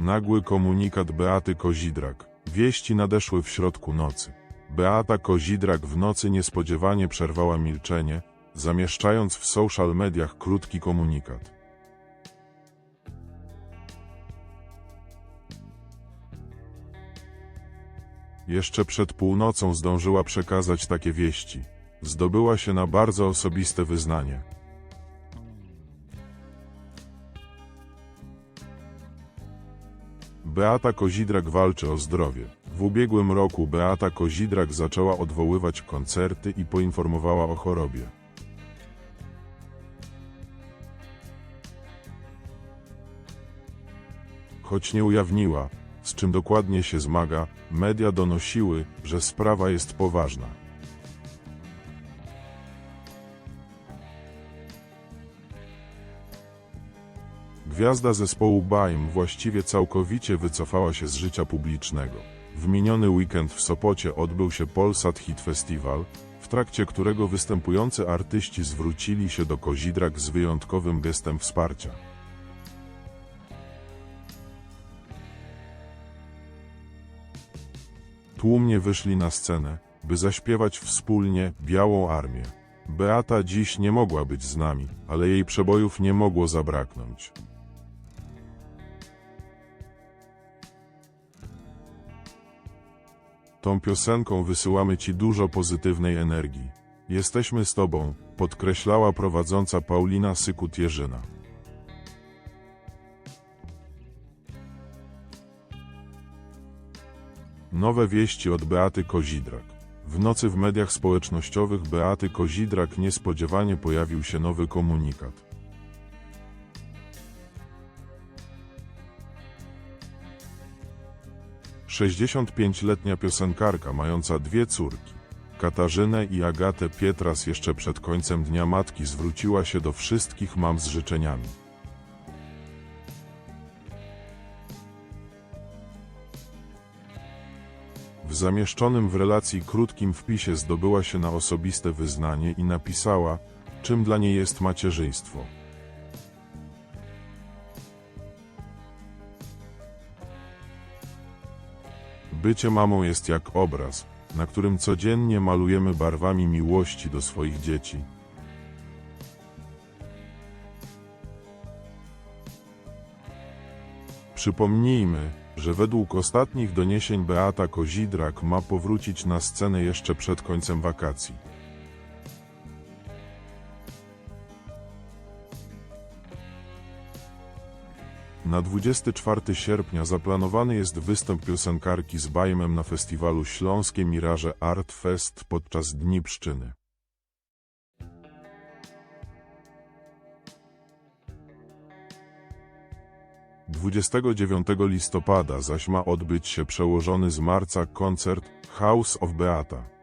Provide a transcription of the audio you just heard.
Nagły komunikat Beaty Kozidrak. Wieści nadeszły w środku nocy. Beata Kozidrak w nocy niespodziewanie przerwała milczenie, zamieszczając w social mediach krótki komunikat. Jeszcze przed północą zdążyła przekazać takie wieści. Zdobyła się na bardzo osobiste wyznanie. Beata Kozidrak walczy o zdrowie. W ubiegłym roku Beata Kozidrak zaczęła odwoływać koncerty i poinformowała o chorobie. Choć nie ujawniła, z czym dokładnie się zmaga, media donosiły, że sprawa jest poważna. Gwiazda zespołu Baim właściwie całkowicie wycofała się z życia publicznego. W miniony weekend w Sopocie odbył się Polsat Hit Festival, w trakcie którego występujący artyści zwrócili się do Kozidrak z wyjątkowym gestem wsparcia. Tłumnie wyszli na scenę, by zaśpiewać wspólnie Białą Armię. Beata dziś nie mogła być z nami, ale jej przebojów nie mogło zabraknąć. Tą piosenką wysyłamy Ci dużo pozytywnej energii. Jesteśmy z Tobą, podkreślała prowadząca Paulina Sykut-Jerzyna. Nowe wieści od Beaty Kozidrak. W nocy w mediach społecznościowych Beaty Kozidrak niespodziewanie pojawił się nowy komunikat. Sześćdziesiątpięcioletnia piosenkarka mająca dwie córki, Katarzynę i Agatę Pietras jeszcze przed końcem Dnia Matki zwróciła się do wszystkich mam z życzeniami. W zamieszczonym w relacji krótkim wpisie zdobyła się na osobiste wyznanie i napisała, czym dla niej jest macierzyństwo. Bycie mamą jest jak obraz, na którym codziennie malujemy barwami miłości do swoich dzieci. Przypomnijmy, że według ostatnich doniesień Beata Kozidrak ma powrócić na scenę jeszcze przed końcem wakacji. Na 24 sierpnia zaplanowany jest występ piosenkarki z Bajmem na festiwalu Śląskie Miraże Art Fest podczas Dni Pszczyny. Dwudziestego dziewiątego listopada zaś ma odbyć się przełożony z marca koncert House of Beata.